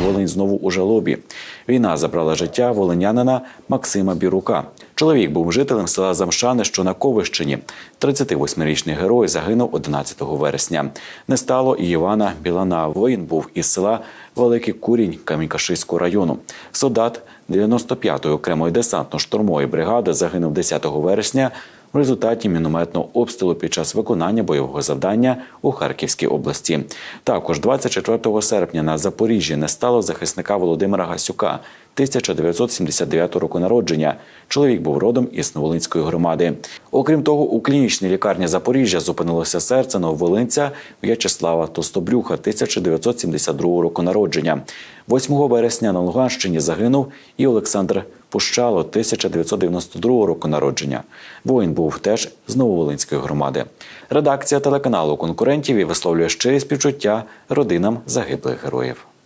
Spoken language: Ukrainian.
Волинь знову у жалобі. Війна забрала життя волинянина Максима Бірука. Чоловік був жителем села Замшани, що на Ковищині. 38-річний герой загинув 11 вересня. Не стало і Івана Білана. Воїн був із села Великий Курінь Камінькашиського району. Солдат 95-ї окремої десантно-штурмової бригади загинув 10 вересня в результаті мінометного обстрілу під час виконання бойового завдання у Харківській області. Також 24 серпня на Запоріжжі не стало захисника Володимира Гасюка. 1979 року народження. Чоловік був родом із Новолинської громади. Окрім того, у клінічній лікарні Запоріжжя зупинилося серце нововолинця В'ячеслава Толстобрюха 1972 року народження. 8 вересня на Луганщині загинув і Олександр Пущало 1992 року народження. Воїн був теж з Нововолинської громади. Редакція телеканалу конкурентів і висловлює щирі співчуття родинам загиблих героїв.